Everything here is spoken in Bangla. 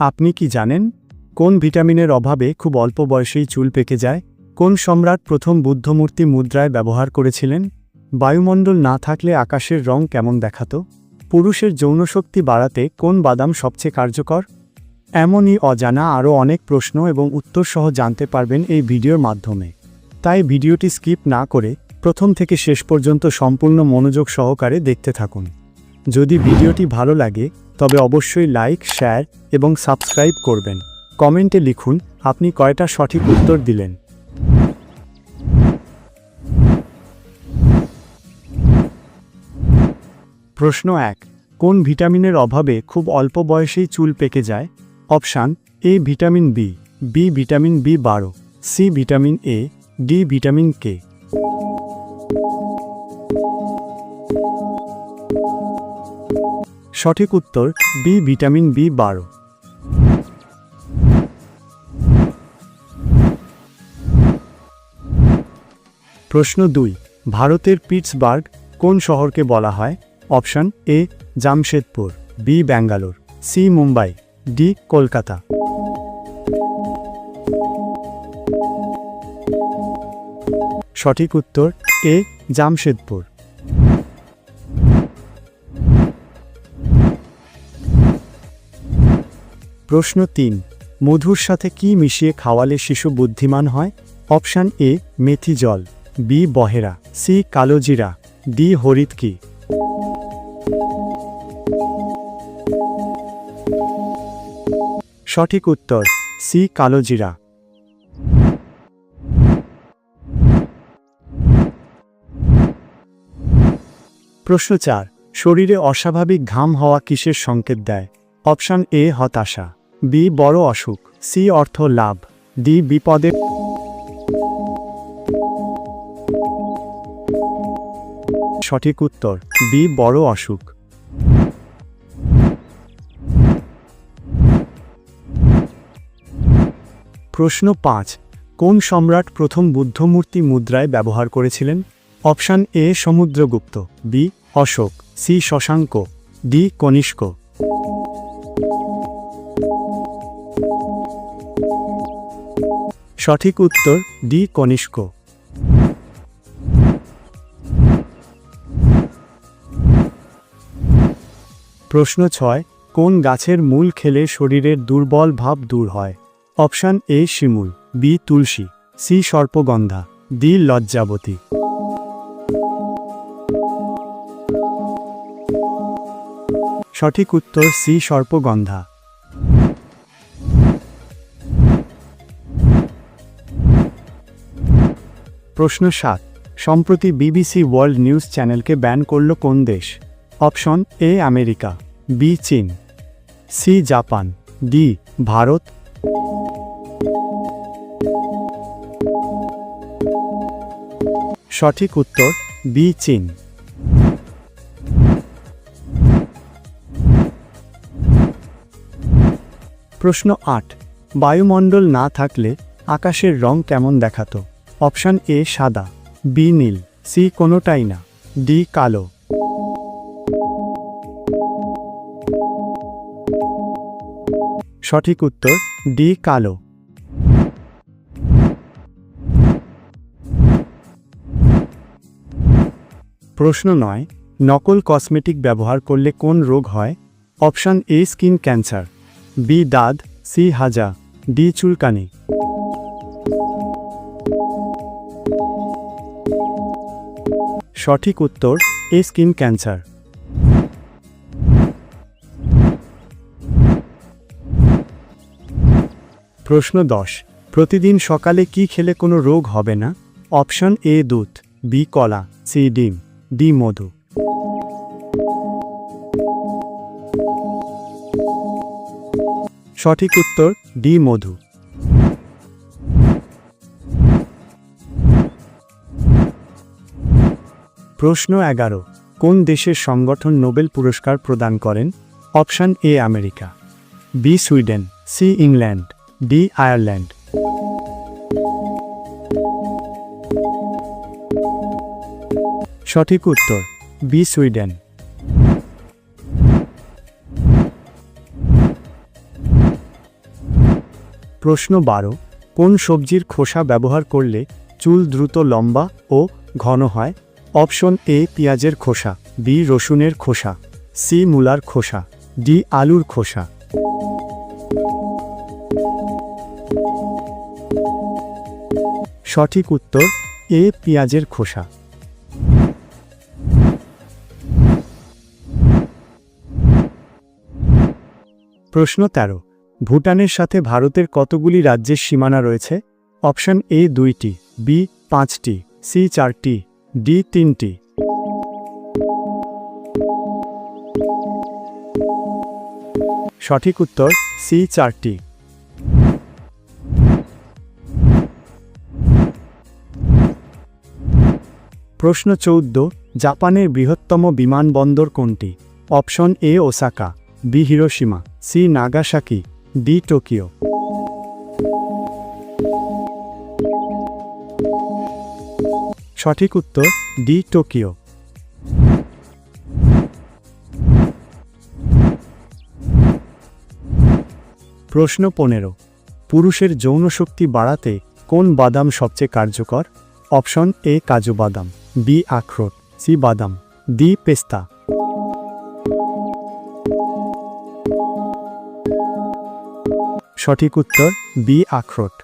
আপনি কি জানেন, কোন ভিটামিনের অভাবে খুব অল্প বয়সেই চুল পেকে যায়? কোন সম্রাট প্রথম বুদ্ধমূর্তি মুদ্রায় ব্যবহার করেছিলেন? বায়ুমণ্ডল না থাকলে আকাশের রং কেমন দেখাত? পুরুষের যৌনশক্তি বাড়াতে কোন বাদাম সবচেয়ে কার্যকর? এমনই অজানা আরও অনেক প্রশ্ন এবং উত্তর সহ জানতে পারবেন এই ভিডিওর মাধ্যমে। তাই ভিডিওটি স্কিপ না করে প্রথম থেকে শেষ পর্যন্ত সম্পূর্ণ মনোযোগ সহকারে দেখতে থাকুন। যদি ভিডিওটি ভালো লাগে তবে অবশ্যই লাইক, শেয়ার এবং সাবস্ক্রাইব করবেন। কমেন্টে লিখুন, আপনি কয়টা সঠিক উত্তর দিলেন। প্রশ্ন এক, কোন ভিটামিনের অভাবে খুব অল্প বয়সেই চুল পেকে যায়? Option, A vitamin B B vitamin B বারো, C vitamin A, D vitamin K. সঠিক উত্তর বি ভিটামিন বি বারো। প্রশ্ন দুই, ভারতের পিটসবার্গ কোন শহরকে বলা হয়? Option A Jamshedpur B Bangalore C Mumbai D Kolkata. সঠিক উত্তর এ জামশেদপুর। প্রশ্ন তিন, মধুর সাথে কি মিশিয়ে খাওয়ালে শিশু বুদ্ধিমান হয়? অপশান এ, মেথি জল। বি, বহেরা। সি কালোজিরা ডি হরিৎকি সঠিক উত্তর, সি কালোজিরা প্রশ্ন চার, শরীরে অস্বাভাবিক ঘাম হওয়া কিসের সংকেত দেয়? অপশান এ, হতাশা। বি, বড় অসুখ। সি, অর্থ লাভ। ডি, বিপদে সঠিক উত্তর। বি, বড় অসুখ। প্রশ্ন পাঁচ, কোন সম্রাট প্রথম বুদ্ধমূর্তি মুদ্রায় ব্যবহার করেছিলেন? Option A, Samudragupta. B, Ashoka. C, Shashanka. D, Kanishka. সঠিক উত্তর ডি কনিষ্ক। প্রশ্ন ছয়, কোন গাছের মূল খেলে শরীরের দুর্বল ভাব দূর হয়? অপশান এ শিমুল, বি তুলসী, সি সর্পগন্ধা, ডি লজ্জাবতী। সঠিক উত্তর সি সর্পগন্ধা। প্রশ্ন সাত। সম্প্রতি বিবিসি ওয়ার্ল্ড নিউজ চ্যানেলকে ব্যান করল কোন দেশ? Option A, America. বি, চীন। C, Japan. ডি, ভারত। সঠিক উত্তর, বি, চীন। প্রশ্ন আট। বায়ুমণ্ডল না থাকলে আকাশের রং কেমন দেখাতো? অপশান এ সাদা, বি নীল, সি কোনোটাই না, ডি কালো। সঠিক উত্তর, ডি কালো। প্রশ্ন নয়, নকল কসমেটিক ব্যবহার করলে কোন রোগ হয়? Option A skin cancer, B দাঁত, সি হাজা, ডি চুলকানি। সঠিক উত্তর, এ স্কিন ক্যান্সার। প্রশ্ন দশ, প্রতিদিন সকালে কি খেলে কোনো রোগ হবে না? অপশন এ, দুধ, বি, কলা, সি, ডিম, ডি, মধু। সঠিক উত্তর, ডি, মধু। প্রশ্ন এগারো, কোন দেশের সংগঠন নোবেল পুরস্কার প্রদান করেন? Option A, America. B, Sweden. C, England. D, Ireland. সঠিক উত্তর, বি, সুইডেন। প্রশ্ন বারো, কোন সবজির খোসা ব্যবহার করলে চুল দ্রুত লম্বা ও ঘন হয়? অপশন এ, পেঁয়াজের খোসা, বি, রসুনের খোসা, সি, মূলার খোসা, ডি, আলুর খোসা। সঠিক উত্তর, এ, পেঁয়াজের খোসা। প্রশ্ন তেরো, ভুটানের সাথে ভারতের কতগুলি রাজ্যের সীমানা রয়েছে? অপশন এ, দুইটি, বি, পাঁচটি, সি, চারটি। ডি তিনটি। সঠিক উত্তর সি চারটি। প্রশ্ন চৌদ্দ, জাপানের বৃহত্তম বিমানবন্দর কোনটি? Option A Osaka, B Hiroshima C Nagasaki, D Tokyo. সঠিক উত্তর ডি, টোকিও। প্রশ্ন পনেরো, পুরুষের যৌন শক্তি বাড়াতে কোন বাদাম সবচেয়ে কার্যকর? অপশন এ, কাজু বাদাম, বি, আখরোট, সি, বাদাম, ডি, পেস্তা। সঠিক উত্তর বি, আখরোট।